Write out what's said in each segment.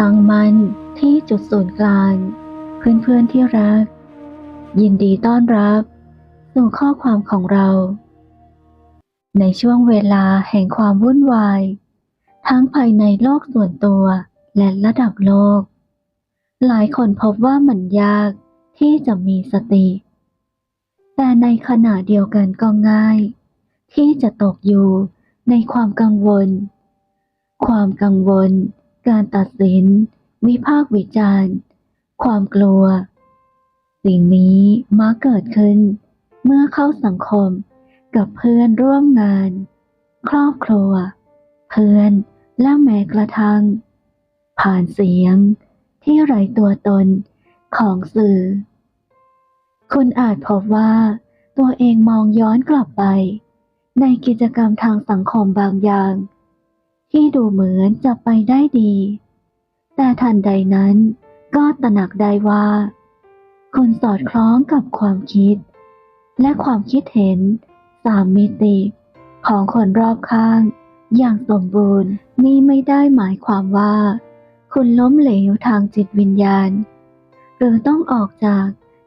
ตั้งมั่นที่จุดศูนย์กลาง เพื่อนๆที่รัก ยินดีต้อนรับ สู่ข้อความของเรา ในช่วงเวลาแห่งความวุ่นวาย ทั้งภายในโลกส่วนตัวและระดับโลก หลายคนพบว่ามันยากที่จะมีสติ แต่ในขณะเดียวกันก็ง่าย ที่จะตกอยู่ในความกังวล ความกังวล การตัดสิน วิพากษ์วิจารณ์ ความกลัว สิ่งนี้มักเกิดขึ้น เมื่อเข้าสังคมกับเพื่อนร่วมงาน ครอบครัว เพื่อนและแม้กระทั่ง ผ่านเสียงที่ไร้ตัวตนของสื่อ คุณอาจพบว่าตัวเองมองย้อนกลับไป ในกิจกรรมทางสังคมบางอย่าง ที่ดูเหมือนจะไปได้ดี แต่ทันใดนั้นก็ตระหนักได้ว่าคุณสอดคล้องกับความคิด และความคิดเห็นสามมิติของคนรอบข้าง อย่างสมบูรณ์นี่ไม่ได้หมายความว่า คุณล้มเหลวทางจิตวิญญาณ หรือต้องออกจาก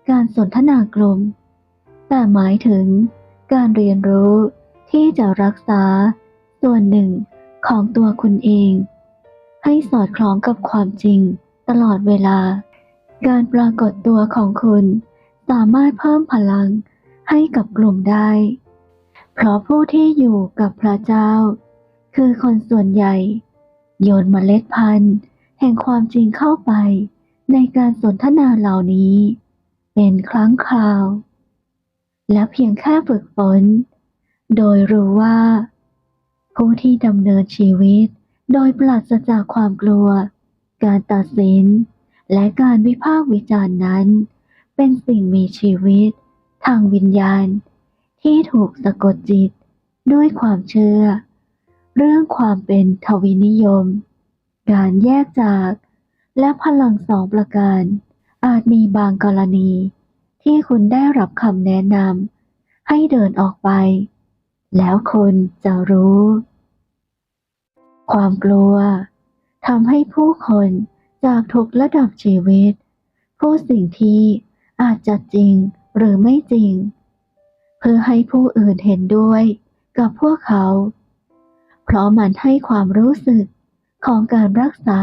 การสนทนากลุ่ม แต่หมายถึงการเรียนรู้ที่จะรักษาส่วนหนึ่ง ของตัวคุณเอง ให้สอดคล้องกับความจริงตลอดเวลา การปรากฏตัวของคุณ สามารถเพิ่มพลังให้กับกลุ่มได้ เพราะผู้ที่อยู่กับพระเจ้า คือคนส่วนใหญ่ โยนเมล็ดพันธุ์แห่งความจริงเข้าไปในการสนทนาเหล่านี้ เป็นครั้งคราว และเพียงแค่ฝึกฝน โดยรู้ว่า ผู้ที่ดำเนินชีวิต โดยปราศจากความกลัว การตัดสิน และการวิพากษ์วิจารณ์นั้น เป็นสิ่งมีชีวิต ทางวิญญาณ ที่ถูกสะกดจิต ด้วยความเชื่อ เรื่องความเป็นทวินิยม การแยกจาก และพลังสองประการ อาจมีบางกรณี ที่คุณได้รับคำแนะนำให้เดินออกไป แล้วคุณจะรู้ ความกลัวทำให้ผู้คนจากทุกระดับชีวิตพูดสิ่งที่อาจจะจริงหรือไม่จริง เพื่อให้ผู้อื่นเห็นด้วยกับพวกเขา เพราะมันให้ความรู้สึกของการรักษา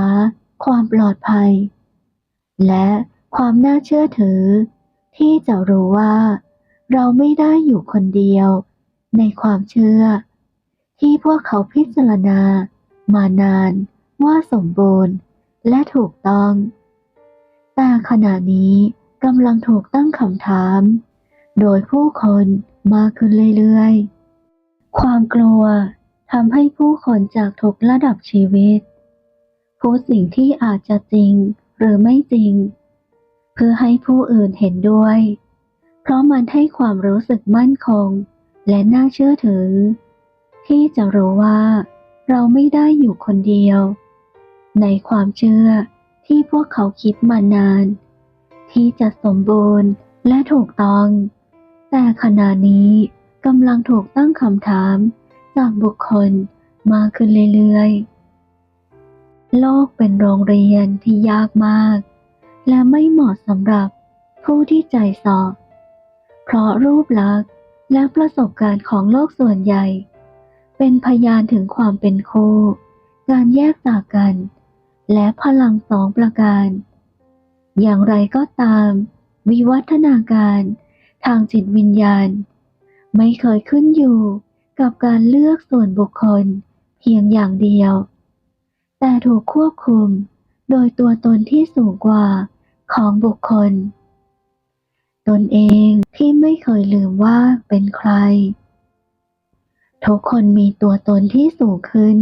ความปลอดภัย และความน่าเชื่อถือที่จะรู้ว่า เราไม่ได้อยู่คนเดียว ในความเชื่อ ที่พวกเขาพิจารณามานานว่าสมบูรณ์และถูกต้อง แต่ขณะนี้กำลังถูกตั้งคำถาม โดยผู้คนมากขึ้นเรื่อยๆ ความกลัวทำให้ผู้คนจากทุกระดับชีวิตพูดสิ่งที่อาจจะจริงหรือไม่จริง เพื่อให้ผู้อื่นเห็นด้วย เพราะมันให้ความรู้สึกมั่นคง และน่าเชื่อถือ ที่จะรู้ว่าเราไม่ได้อยู่คนเดียว ในความเชื่อที่พวกเขาคิดมานาน ที่จะสมบูรณ์และถูกต้อง แต่ขณะนี้กำลังถูกตั้งคำถามจากบุคคลมากขึ้นเรื่อยๆ โลกเป็นโรงเรียนที่ยากมาก และไม่เหมาะสำหรับผู้ที่ใจสอบ เพราะรูปลักษณ์ และประสบการณ์ของโลกส่วนใหญ่ เป็นพยานถึงความเป็นโค การแยกจากกัน และพลังสองประการ อย่างไรก็ตาม วิวัฒนาการทางจิตวิญญาณ ไม่เคยขึ้นอยู่กับการเลือกส่วนบุคคลเพียงอย่างเดียว แต่ถูกควบคุมโดยตัวตนที่สูงกว่าของบุคคล ตนเองที่ไม่เคยลืมว่าเป็นใคร ทุกคนมีตัวตนที่สูงขึ้น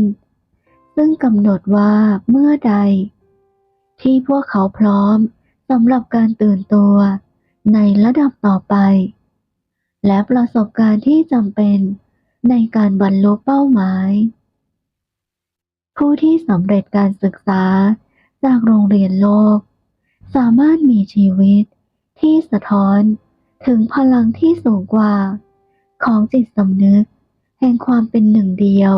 ซึ่งกำหนดว่าเมื่อใด ที่พวกเขาพร้อมสำหรับการตื่นตัวในระดับต่อไป และประสบการณ์ที่จำเป็นในการบรรลุเป้าหมาย ผู้ที่สำเร็จการศึกษาจากโรงเรียนโลก สามารถมีชีวิต ที่สะท้อนถึงพลังที่สูงกว่า ของจิตสำนึก แห่งความเป็นหนึ่งเดียว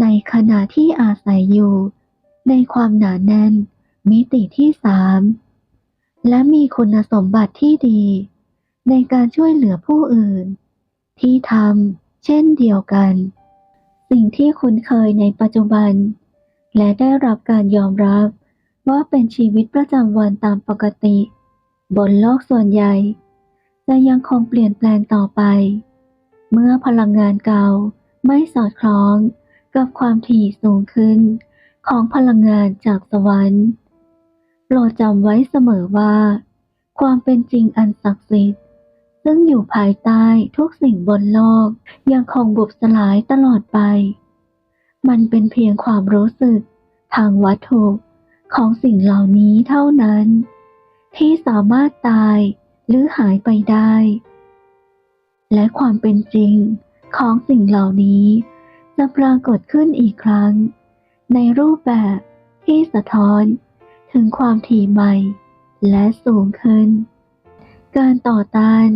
ในขณะที่อาศัยอยู่ ในความหนาแน่น มิติที่สามและมีคุณสมบัติที่ดี ในการช่วยเหลือผู้อื่น ที่ทำเช่นเดียวกัน สิ่งที่คุ้นเคยในปัจจุบัน และได้รับการยอมรับว่าเป็นชีวิตประจำวันตามปกติ บนโลกส่วนใหญ่ จะยังคงเปลี่ยนแปลงต่อไป เมื่อพลังงานเก่าไม่สอดคล้องกับความถี่สูงขึ้นของพลังงานจากสวรรค์โปรดจำไว้เสมอว่า ความเป็นจริงอันศักดิ์สิทธิ์ ซึ่งอยู่ภายใต้ทุกสิ่งบนโลกยังคงบุบสลายตลอดไป มันเป็นเพียงความรู้สึกทางวัตถุของสิ่งเหล่านี้เท่านั้น ที่สามารถตายหรือหายไปได้ และความเป็นจริงของสิ่งเหล่านี้ จะปรากฏขึ้นอีกครั้ง ในรูปแบบที่สะท้อนถึงความถี่ใหม่และสูงขึ้น การต่อต้าน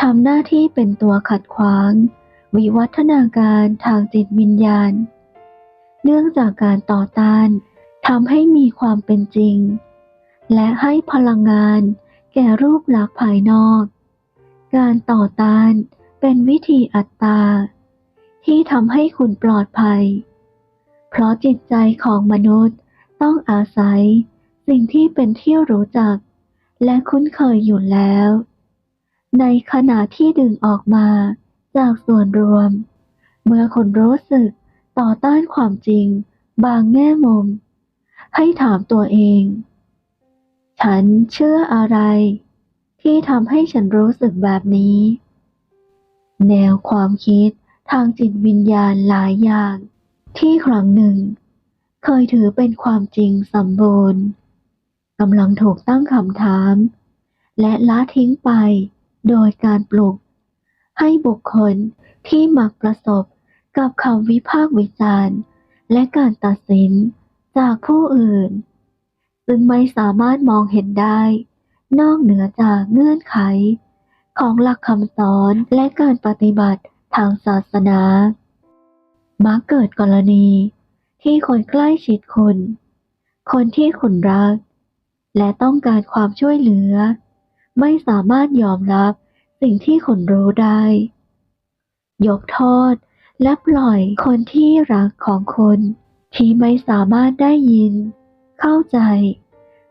ทำหน้าที่เป็นตัวขัดขวาง วิวัฒนาการทางจิตวิญญาณ เนื่องจากการต่อต้านทำให้มีความเป็นจริง และให้พลังงานแก่รูปลักษณ์ภายนอก การต่อต้านเป็นวิธีอัตตา ที่ทำให้คุณปลอดภัย เพราะจิตใจของมนุษย์ต้องอาศัยสิ่งที่เป็นที่รู้จัก และคุ้นเคยอยู่แล้ว ในขณะที่ดึงออกมาจากส่วนรวม เมื่อคนรู้สึกต่อต้านความจริง บางแง่มุม ให้ถามตัวเอง ฉันเชื่ออะไร ที่ทำให้ฉันรู้สึกแบบนี้ แนวความคิดทางจิตวิญญาณหลายอย่าง ที่ครั้งหนึ่ง เคยถือเป็นความจริงสมบูรณ์กำลังถูกตั้งคำถาม และละทิ้งไปโดยการปลุก ให้บุคคลที่มักประสบกับคำวิพากษ์วิจารณ์ และการตัดสินจากผู้อื่น ซึ่งไม่สามารถมองเห็นได้ นอกเหนือจากเงื่อนไข ของหลักคำสอนและการปฏิบัติทางศาสนามักเกิดกรณี ที่คนใกล้ชิดคุณ คนที่คุณรัก และต้องการความช่วยเหลือ ไม่สามารถยอมรับสิ่งที่คุณรู้ได้ ยกโทษและปล่อยคนที่รักของคุณที่ไม่สามารถได้ยิน เข้าใจ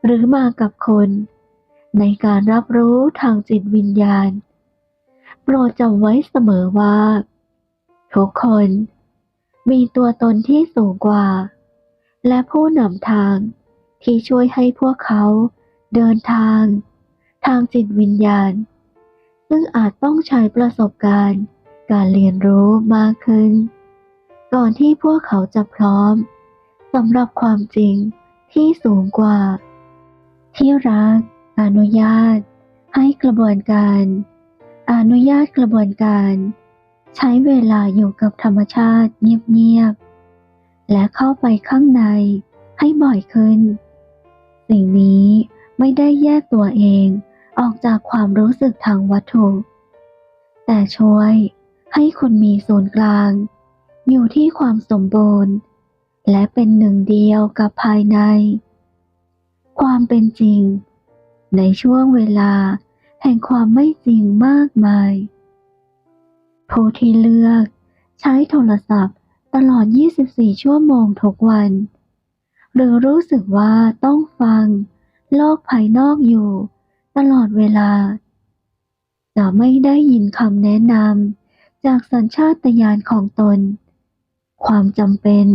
หรือมากับคน ในการรับรู้ทางจิตวิญญาณ โปรดจำไว้เสมอว่า ทุกคนมีตัวตนที่สูงกว่า และผู้นำทางที่ช่วยให้พวกเขาเดินทาง ทางจิตวิญญาณ ซึ่งอาจต้องใช้ประสบการณ์ การเรียนรู้มากขึ้น ก่อนที่พวกเขาจะพร้อมสำหรับความจริงที่สูงกว่า ที่รัก อนุญาต ให้กระบวนการ อนุญาตกระบวนการ ใช้เวลาอยู่กับธรรมชาติเงียบๆ และเข้าไปข้างในให้บ่อยขึ้น สิ่งนี้ไม่ได้แยกตัวเองออกจากความรู้สึกทางวัตถุ แต่ช่วยให้คุณมีศูนย์กลาง อยู่ที่ความสมบูรณ์ และเป็นหนึ่งเดียวกับภายใน ความเป็นจริง ในช่วงเวลาแห่งความไม่จริงมากมาย ผู้ที่เลือกใช้โทรศัพท์ตลอด 24 ชั่วโมงทุกวัน หรือรู้สึกว่าต้องฟัง โลกภายนอกอยู่ ตลอดเวลา จะไม่ได้ยินคำแนะนำจากสัญชาตญาณของตน ความจำเป็น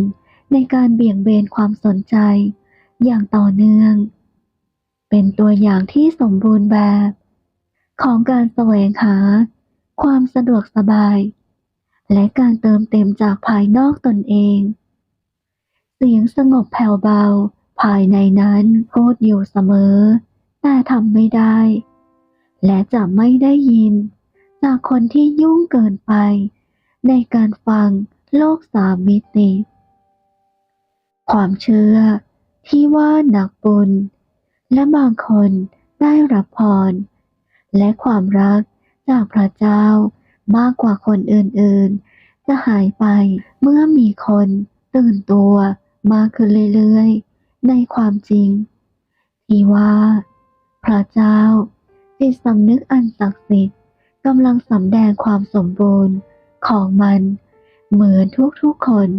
ในการเบี่ยงเบนความสนใจอย่างต่อเนื่อง เป็นตัวอย่างที่สมบูรณ์แบบ ของการแสวงหา ความสะดวกสบาย และการเติมเต็มจากภายนอกตนเอง เสียงสงบแผ่วเบา ภายในนั้นพูดอยู่เสมอ แต่ทำไม่ได้ และจะไม่ได้ยิน จากคนที่ยุ่งเกินไป ในการฟังโลกสามมิติ ความเชื่อที่ว่าหนักบุญ และบางคนได้รับพร และความรักจากพระเจ้ามากกว่าคนอื่นๆ จะหายไปเมื่อมีคนตื่นตัวมากขึ้นเรื่อยๆ ในความจริง ที่ว่า พระเจ้าจิตสำนึกอันศักดิ์สิทธิ์กำลังสำแดงความสมบูรณ์ของมันเหมือนทุกๆคน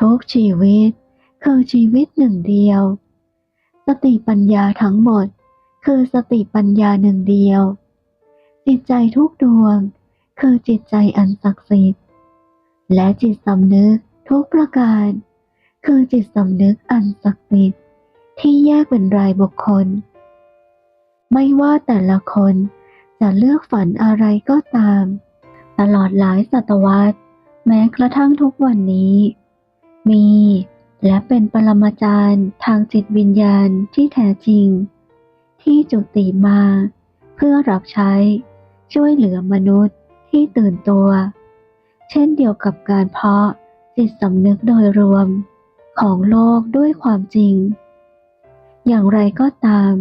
ทุกชีวิตคือชีวิตหนึ่งเดียว สติปัญญาทั้งหมด คือสติปัญญาหนึ่งเดียว จิตใจทุกดวง คือจิตใจอันศักดิ์สิทธิ์ และจิตสำนึกทุกประการ คือจิตสำนึกอันศักดิ์สิทธิ์ที่แยกเป็นรายบุคคล ไม่ว่าแต่ละคนจะเลือกฝันอะไรก็ตาม ตลอดหลายศตวรรษ แม้กระทั่งทุกวันนี้ มี และเป็นปรมาจารย์ทางจิตวิญญาณที่แท้จริง ที่จุติมา เพื่อรับใช้ ช่วยเหลือมนุษย์ที่ตื่นตัว เช่นเดียวกับการเพาะจิตสำนึกโดยรวม ของโลกด้วยความจริง อย่างไรก็ตาม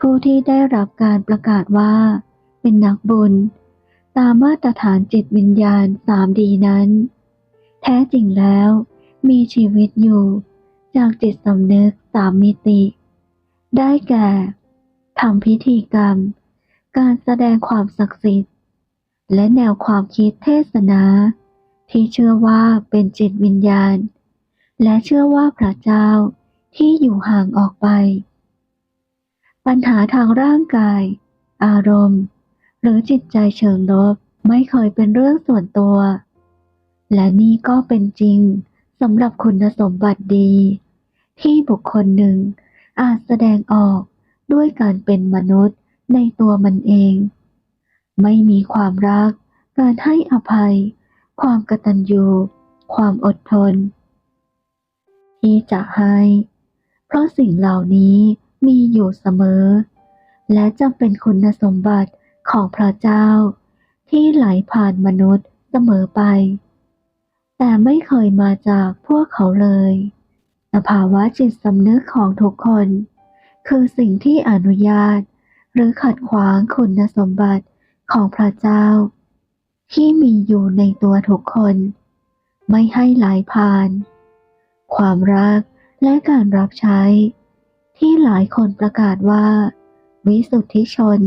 ผู้ที่ได้รับการประกาศว่า เป็นนักบุญ ตามมาตรฐานจิตวิญญาณ 3D นั้น แท้จริงแล้ว มีชีวิตอยู่ จากจิตสำนึกสามมิติ ได้แก่ทำพิธีกรรม การแสดงความศักดิ์สิทธิ์ และแนวความคิดเทศนา ที่เชื่อว่าเป็นจิตวิญญาณ และเชื่อว่าพระเจ้าที่อยู่ห่างออกไป ปัญหาทางร่างกาย อารมณ์ หรือจิตใจเชิงลบไม่เคยเป็นเรื่องส่วนตัว และนี่ก็เป็นจริงำหรับคุณสมบัติดี ที่บุคคลหนึ่งอาจแสดงออกด้วยการเป็นมนุษย์ในตัวมันเอง ไม่มีความรัก การให้อภัย ความกตัญญูความอดทน ที่จะให้ เพราะสิ่งเหล่านี้มีอยู่เสมอ และจำเป็นคุณสมบัติของพระเจ้า ที่ไหลผ่านมนุษย์เสมอไป แต่ไม่เคยมาจากพวกเขาเลย สภาวะจิตสำนึกของทุกคน คือสิ่งที่อนุญาต หรือขัดขวางคุณสมบัติของพระเจ้า ที่มีอยู่ในตัวทุกคน ไม่ให้ไหลผ่าน ความรักและการรับใช้ ที่หลายคนประกาศว่า วิสุทธิชน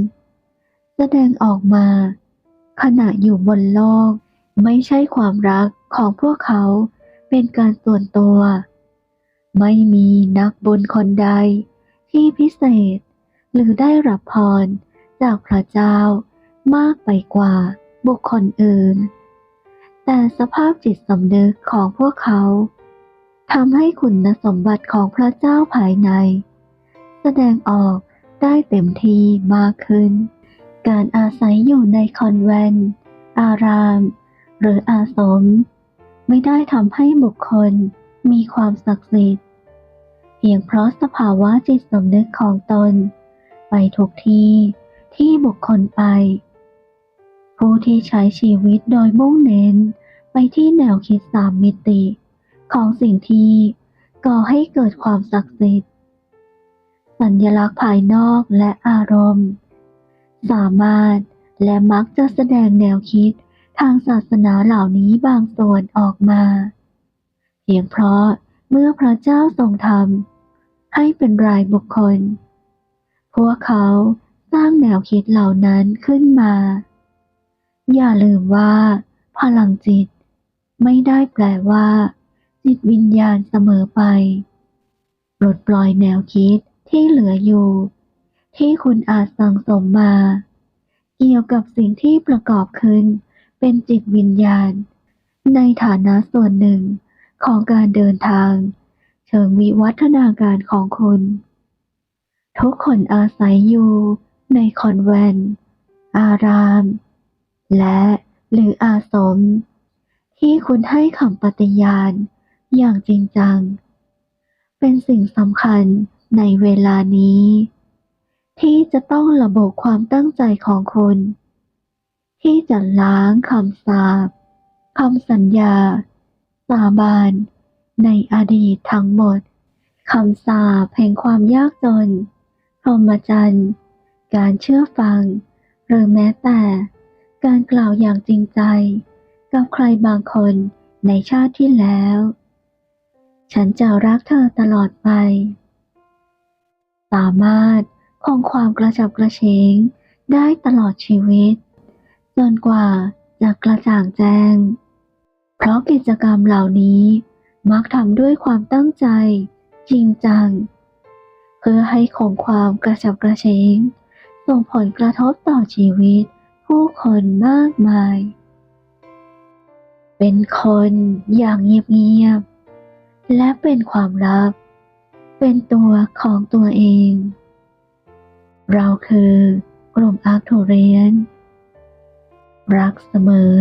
แสดงออกมา ขณะอยู่บนโลกไม่ใช่ความรัก ของพวกเขาเป็นการส่วนตัว ไม่มีนักบุญคนใดที่พิเศษ หรือได้รับพรจากพระเจ้ามากไปกว่าบุคคลอื่น แต่สภาพจิตสำนึกของพวกเขาทำให้คุณสมบัติของพระเจ้าภายใน แสดงออกได้เต็มที่มากขึ้น การอาศัยอยู่ในคอนแวนต์ อาราม หรืออาสม ไม่ได้ทำให้บุคคลมีความศักดิ์สิทธิ์ เพียงเพราะสภาวะจิตสำนึกของตน ไปทุกที่ที่บุคคลไป ผู้ที่ใช้ชีวิตโดยมุ่งเน้นไปที่แนวคิดสามมิติ ของสิ่งที่ก่อให้เกิดความศักดิ์สิทธิ์ สัญญลักษณ์ภายนอกและอารมณ์ สามารถและมักจะแสดงแนวคิด ทางศาสนาเหล่านี้บางส่วนออกมา เพียงเพราะเมื่อพระเจ้าทรงทำให้เป็นรายบุคคล พวกเขาสร้างแนวคิดเหล่านั้นขึ้นมา อย่าลืมว่า พลังจิต ไม่ได้แปลว่า จิตวิญญาณเสมอไปปลดปล่อยแนวคิดที่เหลืออยู่ ที่คุณอาจสั่งสมมา เกี่ยวกับสิ่งที่ประกอบขึ้น เป็นจิตวิญญาณ ในฐานะส่วนหนึ่งของการเดินทาง เชิงวิวัฒนาการของคุณ ทุกคนอาศัยอยู่ในคอนแวนอาราม และหรืออาสม ที่คุณให้คำปฏิญาณอย่างจริงจัง เป็นสิ่งสำคัญในเวลานี้ ที่จะต้องระบุความตั้งใจของคุณ ที่จะล้างคำสาปคำสัญญา สาบาน ในอดีตทั้งหมดคำสาปแห่งความยากจนพรหมจรรย์ การเชื่อฟัง หรือแม้แต่การกล่าวอย่างจริงใจ กับใครบางคนในชาติที่แล้ว ฉันจะรักเธอตลอดไป สามารถคงความกระฉับกระเฉงได้ตลอดชีวิต จนกว่าจะกระจ่างแจ้ง เพราะกิจกรรมเหล่านี้มักทำด้วยความตั้งใจ จริงจัง เพื่อให้คงความกระฉับกระเฉง ส่งผลกระทบต่อชีวิต ผู้คนมากมาย เป็นคนอย่างเงียบๆ และเป็นความลับ เป็นตัวของตัวเอง เราคือกลุ่มอาร์คโทเรียน รักเสมอ